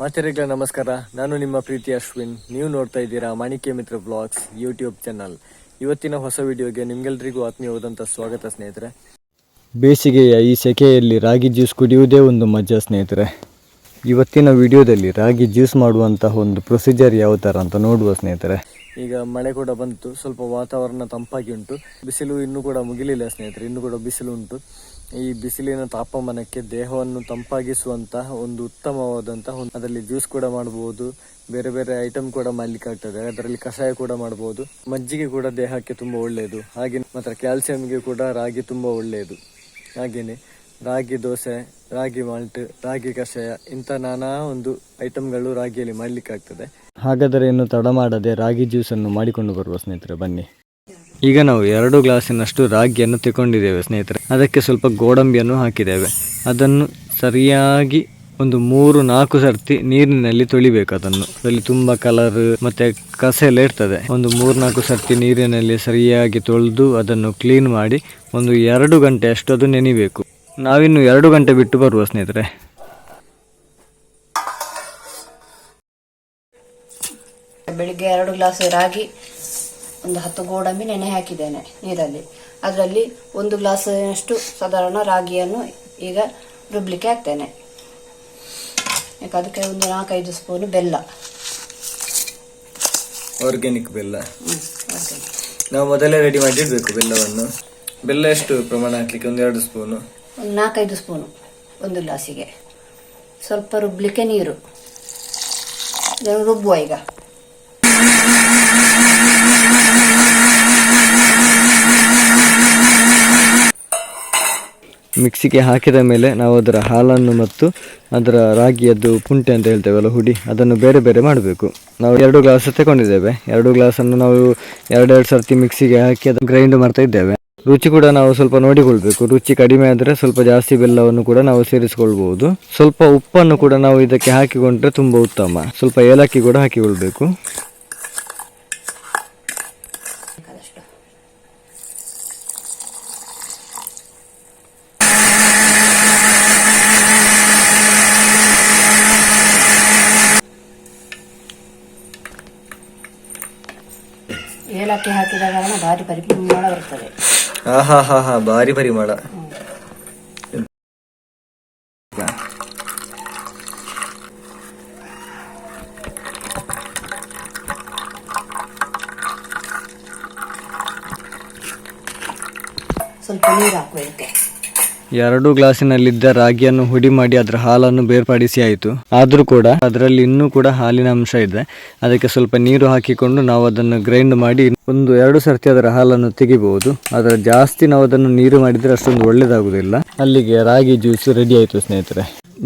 ಮಾತೆರೆಗಳ ನಮಸ್ಕಾರ. ನಾನು ನಿಮ್ಮ ಪ್ರೀತಿ ಅಶ್ವಿನ್. ನೀವು ನೋಡ್ತಾ ಇದ್ದೀರಾ ಮಾಣಿಕ್ಯ ಮಿತ್ರ ಬ್ಲಾಗ್ಸ್ ಯೂಟ್ಯೂಬ್ ಚಾನಲ್ ಇವತ್ತಿನ ಹೊಸ ವಿಡಿಯೋಗೆ ನಿಮ್ಗೆಲ್ರಿಗೂ ಆತ್ಮೀಯವಾದಂಥ ಸ್ವಾಗತ ಸ್ನೇಹಿತರೆ. ಬೇಸಿಗೆಯ ಈ ಸೆಕೆಯಲ್ಲಿ ರಾಗಿ ಜ್ಯೂಸ್ ಕುಡಿಯುವುದೇ ಒಂದು ಮಜಾ ಸ್ನೇಹಿತರೆ. ಇವತ್ತಿನ ವಿಡಿಯೋದಲ್ಲಿ ರಾಗಿ ಜ್ಯೂಸ್ ಮಾಡುವಂತಹ ಒಂದು ಪ್ರೊಸೀಜರ್ ಯಾವ ಥರ ಅಂತ ನೋಡುವ ಸ್ನೇಹಿತರೆ. ಈಗ ಮಳೆ ಕೂಡ ಬಂತು, ಸ್ವಲ್ಪ ವಾತಾವರಣ ತಂಪಾಗಿ ಉಂಟು. ಬಿಸಿಲು ಇನ್ನೂ ಕೂಡ ಮುಗಿಲಿಲ್ಲ ಸ್ನೇಹಿತರೆ, ಇನ್ನೂ ಕೂಡ ಬಿಸಿಲು ಉಂಟು. ಈ ಬಿಸಿಲಿನ ತಾಪಮಾನಕ್ಕೆ ದೇಹವನ್ನು ತಂಪಾಗಿಸುವಂತಹ ಒಂದು ಉತ್ತಮವಾದಂತಹ ಅದರಲ್ಲಿ ಜ್ಯೂಸ್ ಕೂಡ ಮಾಡಬಹುದು ಬೇರೆ ಬೇರೆ ಐಟಮ್ ಕೂಡ ಮಾಡ್ಲಿಕ್ಕೆ ಆಗ್ತದೆ. ಅದರಲ್ಲಿ ಕಷಾಯ ಕೂಡ ಮಾಡಬಹುದು ಮಜ್ಜಿಗೆ ಕೂಡ ದೇಹಕ್ಕೆ ತುಂಬಾ ಒಳ್ಳೆಯದು. ಹಾಗೆ ಮಾತ್ರ ಕ್ಯಾಲ್ಸಿಯಂಗೆ ಕೂಡ ರಾಗಿ ತುಂಬಾ ಒಳ್ಳೆಯದು. ಹಾಗೇನೆ. ರಾಗಿ ದೋಸೆ ರಾಗಿ ಮಾಲ್ಟ್ ರಾಗಿ ಕಷಾಯ ಇಂಥ ನಾನಾ ಒಂದು ಐಟಮ್ಗಳು ರಾಗಿಯಲ್ಲಿ ಮಾಡಲಿಕ್ಕಾಗ್ತದೆ. ಹಾಗಾದರೆ ಇನ್ನು ತಡ ಮಾಡದೆ ರಾಗಿ ಜ್ಯೂಸನ್ನು ಮಾಡಿಕೊಂಡು ಬರುವ ಸ್ನೇಹಿತರೆ ಬನ್ನಿ. ಈಗ ನಾವು ಎರಡು ಗ್ಲಾಸಿನಷ್ಟು ರಾಗಿಯನ್ನು ತಗೊಂಡಿದ್ದೇವೆ ಸ್ನೇಹಿತರೆ. ಅದಕ್ಕೆ ಸ್ವಲ್ಪ ಗೋಡಂಬಿಯನ್ನು ಹಾಕಿದ್ದೇವೆ. ಅದನ್ನು ಸರಿಯಾಗಿ ಒಂದು ಮೂರು ನಾಲ್ಕು ಸರ್ತಿ ನೀರಿನಲ್ಲಿ ತೊಳಿಬೇಕು ಅದನ್ನು. ಅದರಲ್ಲಿ ತುಂಬ ಕಲರ್ ಮತ್ತೆ ಕಸ ಎಲ್ಲ ಇರ್ತದೆ. ಒಂದು ಮೂರು ನಾಲ್ಕು ಸರ್ತಿ ನೀರಿನಲ್ಲಿ ಸರಿಯಾಗಿ ತೊಳೆದು ಅದನ್ನು ಕ್ಲೀನ್ ಮಾಡಿ ಒಂದು ಎರಡು ಗಂಟೆಯಷ್ಟು ಅದು ನೆನಿಬೇಕು. ನಾವಿನ್ನು ಎರಡು ಗಂಟೆ ಬಿಟ್ಟು ಬರುವ ಸ್ನೇಹಿತರೆ. ಬೆಳಿಗ್ಗೆ ಎರಡು ಗ್ಲಾಸ್ ರಾಗಿ ಒಂದು ಹತ್ತು ಗೋಡಂಬಿ ನೆನೆ ಹಾಕಿದ್ದೇನೆ ನೀರಲ್ಲಿ. ಅದರಲ್ಲಿ ಒಂದು ಗ್ಲಾಸಷ್ಟು ಸಾಧಾರಣ ರಾಗಿಯನ್ನು ಈಗ ರುಬ್ಲಿಕ್ಕೆ ಹಾಕ್ತೇನೆ. ಯಾಕೆ ಅದಕ್ಕೆ ಒಂದು ನಾಲ್ಕೈದು ಸ್ಪೂನು ಬೆಲ್ಲ. ಆರ್ಗ್ಯಾನಿಕ್ ಬೆಲ್ಲ. ನಾವು ಮೊದಲೇ ರೆಡಿ ಮಾಡಿಡ್ಬೇಕು ಬೆಲ್ಲವನ್ನು. ಬೆಲ್ಲ ಎಷ್ಟು ಪ್ರಮಾಣ ಹಾಕ್ಲಿಕ್ಕೆ? ಒಂದು ಎರಡು ಸ್ಪೂನು. ಒಂದು ನಾಲ್ಕೈದು ಸ್ಪೂನು ಒಂದು ಗ್ಲಾಸಿಗೆ. ಸ್ವಲ್ಪ ರುಬ್ಲಿಕ್ಕೆ ನೀರು. ಇದನ್ನು ರುಬ್ಬುವ ಈಗ. ಮಿಕ್ಸಿಗೆ ಹಾಕಿದ ಮೇಲೆ ನಾವು ಅದರ ಹಾಲನ್ನು ಮತ್ತು ಅದರ ರಾಗಿಯದ್ದು ಪುಂಟೆ ಅಂತ ಹೇಳ್ತೇವಲ್ಲ ಹುಡಿ, ಅದನ್ನು ಬೇರೆ ಬೇರೆ ಮಾಡಬೇಕು. ನಾವು ಎರಡು ಗ್ಲಾಸ್ ತಗೊಂಡಿದ್ದೇವೆ. ಎರಡು ಗ್ಲಾಸನ್ನು ನಾವು ಎರಡೆರಡು ಸರ್ತಿ ಮಿಕ್ಸಿಗೆ ಹಾಕಿ ಅದನ್ನು ಗ್ರೈಂಡ್ ಮಾಡ್ತಾ ಇದ್ದೇವೆ. ರುಚಿ ಕೂಡ ನಾವು ಸ್ವಲ್ಪ ನೋಡಿಕೊಳ್ಬೇಕು. ರುಚಿ ಕಡಿಮೆ ಆದರೆ ಸ್ವಲ್ಪ ಜಾಸ್ತಿ ಬೆಲ್ಲವನ್ನು ಕೂಡ ನಾವು ಸೇರಿಸಿಕೊಳ್ಬಹುದು ಸ್ವಲ್ಪ ಉಪ್ಪನ್ನು ಕೂಡ ನಾವು ಇದಕ್ಕೆ ಹಾಕಿಕೊಂಡ್ರೆ ತುಂಬ ಉತ್ತಮ. ಸ್ವಲ್ಪ ಏಲಕ್ಕಿ ಕೂಡ ಹಾಕಿಕೊಳ್ಬೇಕು. ಏಲಕ್ಕಿ ಹಾಕಿದ ಕಾರಣ ಭಾರಿ ಪರಿಪೂರ್ಣ ಬರ್ತದೆ. ಆಹಾ ಹಾ ಹಾ ಭಾರಿ ಪರಿಮಳ ಸ್ವಲ್ಪ ನೀರು ಹಾಕಬೇಕು ಎರಡು ಗ್ಲಾಸಿನಲ್ಲಿದ್ದ ರಾಗಿಯನ್ನು ಹುಡಿ ಮಾಡಿ ಅದರ ಹಾಲನ್ನು ಬೇರ್ಪಡಿಸಿ ಆಯಿತು. ಆದರೂ ಕೂಡ ಅದರಲ್ಲಿ ಇನ್ನೂ ಕೂಡ ಹಾಲಿನ ಅಂಶ ಇದೆ. ಅದಕ್ಕೆ ಸ್ವಲ್ಪ ನೀರು ಹಾಕಿಕೊಂಡು ನಾವು ಅದನ್ನು ಗ್ರೈಂಡ್ ಮಾಡಿ ಒಂದು ಎರಡು ಸರ್ತಿ ಅದರ ಹಾಲನ್ನು ತೆಗಿಬಹುದು. ಅದರ ಜಾಸ್ತಿ ನಾವು ಅದನ್ನು ನೀರು ಮಾಡಿದರೆ ಅಷ್ಟೊಂದು ಒಳ್ಳೆಯದಾಗುವುದಿಲ್ಲ ಅಲ್ಲಿಗೆ ರಾಗಿ ಜ್ಯೂಸ್ ರೆಡಿ ಆಯಿತು ಸ್ನೇಹಿತರೆ.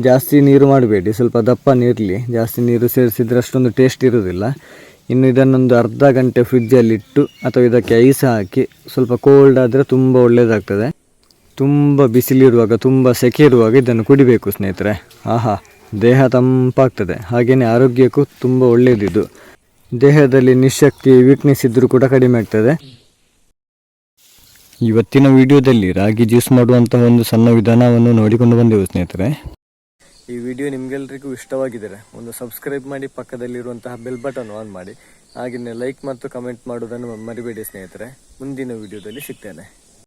ಜಾಸ್ತಿ ನೀರು ಮಾಡಬೇಡಿ. ಸ್ವಲ್ಪ ದಪ್ಪ ನೀರಲಿ. ಜಾಸ್ತಿ ನೀರು ಸೇರಿಸಿದ್ರೆ ಅಷ್ಟೊಂದು ಟೇಸ್ಟ್ ಇರುವುದಿಲ್ಲ ಇನ್ನು ಇದನ್ನೊಂದು ಅರ್ಧ ಗಂಟೆ ಫ್ರಿಜ್ಜಲ್ಲಿಟ್ಟು ಅಥವಾ ಇದಕ್ಕೆ ಐಸ್ ಹಾಕಿ ಸ್ವಲ್ಪ ಕೋಲ್ಡ್ ಆದರೆ ತುಂಬ ಒಳ್ಳೆಯದಾಗ್ತದೆ ತುಂಬ ಬಿಸಿಲಿರುವಾಗ ತುಂಬ ಸೆಕೆ ಇರುವಾಗ ಇದನ್ನು ಕುಡಿಬೇಕು ಸ್ನೇಹಿತರೆ. ಆಹಾ ದೇಹ ತಂಪಾಗ್ತದೆ. ಹಾಗೆಯೇ ಆರೋಗ್ಯಕ್ಕೂ ತುಂಬ ಒಳ್ಳೆಯದಿದು. ದೇಹದಲ್ಲಿ ನಿಶಕ್ತಿ ವೀಕ್ನೆಸ್ ಇದ್ದರೂ ಕೂಡ ಕಡಿಮೆ ಆಗ್ತದೆ. ಇವತ್ತಿನ ವಿಡಿಯೋದಲ್ಲಿ ರಾಗಿ ಜ್ಯೂಸ್ ಮಾಡುವಂತಹ ಒಂದು ಸಣ್ಣ ವಿಧಾನವನ್ನು ನೋಡಿಕೊಂಡು ಬಂದೆವು ಸ್ನೇಹಿತರೆ. ಈ ವಿಡಿಯೋ ನಿಮಗೆಲ್ಲರಿಗೂ ಇಷ್ಟವಾಗಿದ್ದರೆ ಒಂದು ಸಬ್ಸ್ಕ್ರೈಬ್ ಮಾಡಿ ಪಕ್ಕದಲ್ಲಿರುವಂತಹ ಬೆಲ್ ಬಟನ್ ಆನ್ ಮಾಡಿ. ಹಾಗೆಯೇ ಲೈಕ್ ಮತ್ತು ಕಮೆಂಟ್ ಮಾಡೋದನ್ನು ಮರಿಬೇಡಿ ಸ್ನೇಹಿತರೆ. ಮುಂದಿನ ವಿಡಿಯೋದಲ್ಲಿ ಸಿಗ್ತೇನೆ.